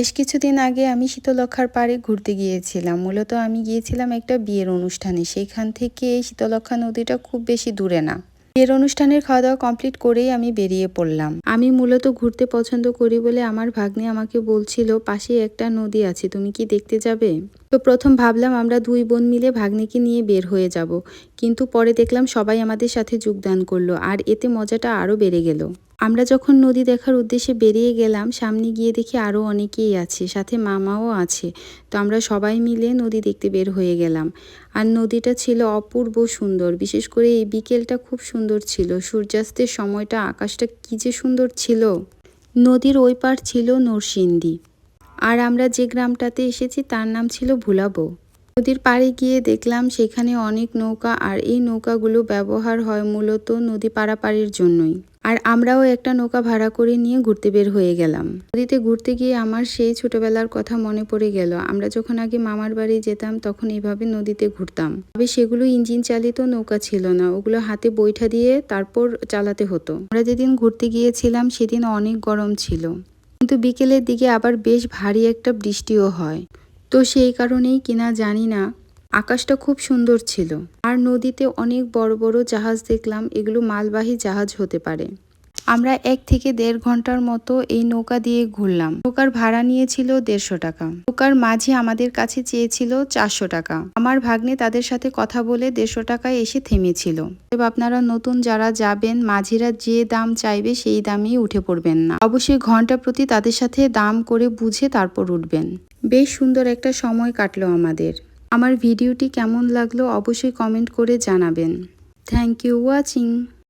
বেশ কিছুদিন আগে আমি শীতলক্ষার পাড়ে ঘুরতে গিয়েছিলাম। মূলত আমি গিয়েছিলাম একটা বিয়ের অনুষ্ঠানে। সেইখান থেকে এই শীতলক্ষা নদীটা খুব বেশি দূরে না। বিয়ের অনুষ্ঠানের খাওয়া দাওয়া কমপ্লিট করেই আমি বেরিয়ে পড়লাম। আমি মূলত ঘুরতে পছন্দ করি বলে আমার ভাগ্নে আমাকে বলছিল, পাশে একটা নদী আছে, তুমি কি দেখতে যাবে? তো প্রথম ভাবলাম আমরা দুই বোন মিলে ভাগ্নিকে নিয়ে বের হয়ে যাব। কিন্তু পরে দেখলাম সবাই আমাদের সাথে যোগদান করল, আর এতে মজাটা আরও বেড়ে গেল। আমরা যখন নদী দেখার উদ্দেশ্যে বেরিয়ে গেলাম, সামনে গিয়ে দেখি আরও অনেকেই আছে, সাথে মামাও আছে। তো আমরা সবাই মিলে নদী দেখতে বের হয়ে গেলাম। আর নদীটা ছিল অপূর্ব সুন্দর, বিশেষ করে এই বিকেলটা খুব সুন্দর ছিল। সূর্যাস্তের সময়টা আকাশটা কী যে সুন্দর ছিল। নদীর ওই পার ছিল নরসিংদী। আর আমরা যে গ্রামটাতে এসেছি তার নাম ছিল ভুলাবো। নদীর পাড়ে গিয়ে দেখলাম সেখানে অনেক নৌকা, আর এই নৌকাগুলো ব্যবহার হয় মূলত নদী পারাপাড়ির জন্যই। আর আমরাও একটা নৌকা ভাড়া করে নিয়ে ঘুরতে বের হয়ে গেলাম। নদীতে ঘুরতে গিয়ে আমার সেই ছোটবেলার কথা মনে পড়ে গেল। আমরা যখন আগে মামার বাড়ি যেতাম, তখন এইভাবে নদীতে ঘুরতাম। তবে সেগুলো ইঞ্জিন চালিত নৌকা ছিল না। ওগুলো হাতে বৈঠা দিয়ে তারপর চালাতে হতো। আমরা যেদিন ঘুরতে গিয়েছিলাম, সেদিন অনেক গরম ছিল। কিন্তু বিকেলের দিকে আবার বেশ ভারী একটা বৃষ্টিও হয়। তো সেই কারণেই কিনা জানি না আকাশটা খুব সুন্দর ছিল। আর নদীতে অনেক বড় বড় জাহাজ দেখলাম, এগুলো মালবাহী জাহাজ হতে পারে। আমরা এক থেকে দেড় ঘণ্টার মতো এই নৌকা দিয়ে ঘুরলাম। নৌকার ভাড়া নিয়েছিল দেড়শো টাকা। নৌকার মাঝি আমাদের কাছে চেয়েছিল চারশো টাকা। আমার ভাগ্নে তাদের সাথে কথা বলে দেড়শো টাকায় এসে থেমেছিল। আপনারা নতুন যারা যাবেন, মাঝিরা যে দাম চাইবে সেই দামেই উঠে পড়বেন না। অবশ্যই ঘণ্টা প্রতি তাদের সাথে দাম করে বুঝে তারপর উঠবেন। বেশ সুন্দর একটা সময় কাটলো আমাদের। আমার ভিডিওটি কেমন লাগল অবশ্যই কমেন্ট করে জানাবেন। Thank you watching.